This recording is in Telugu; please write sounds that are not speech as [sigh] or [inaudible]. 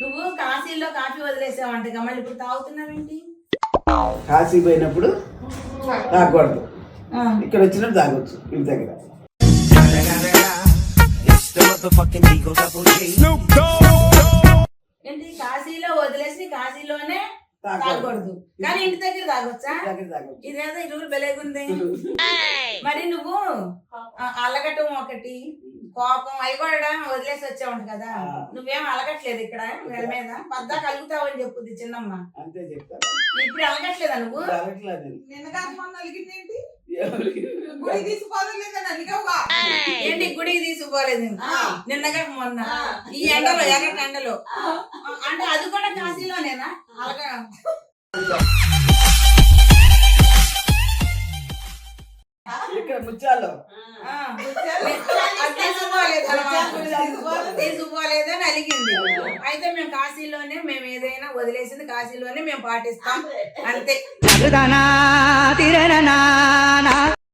నువ్వు కాశీలో కాఫీ వదిలేసావంట మళ్ళీ ఇప్పుడు తాగుతున్నావేంటి? కాశీ పోయినప్పుడు తాగకూడదు. ఇక్కడ వచ్చినప్పుడు తాగొచ్చు ఇంటి దగ్గర. ఏంటి? కాశీలో వదిలేసి కాశీలోనే తాగకూడదు. కానీ ఇంటి దగ్గర తాగొచ్చా. ఇదేదో ఇరువురు బెలేగుంది. [laughs] మరి అలగటం ఒకటి కోపం అవి కూడా వదిలేసి వచ్చావు కదా. నువ్వేం అలగట్లేదు ఇక్కడ వీళ్ళ మీద. పద్దా కలుగుతావని చెప్పుద్ది చిన్నమ్మ. అంతే చెప్తాను ఇప్పుడు అలగట్లేదా నువ్వు? గుడి అలిగావా ఏంటి గుడికి తీసుకుపోలేదు నిన్నగా మొన్న. ఈ ఎండలో ఎర్రటి ఎండలో. అంటే అది కూడా కాశీలోనేనా? అలాగా అన్నమాట. తీసుకోలేదని అలిగింది. అయితే మేము కాశీలోనే మేము ఏదైనా వదిలేసింది కాశీలోనే మేము పాటిస్తాం. అంతే.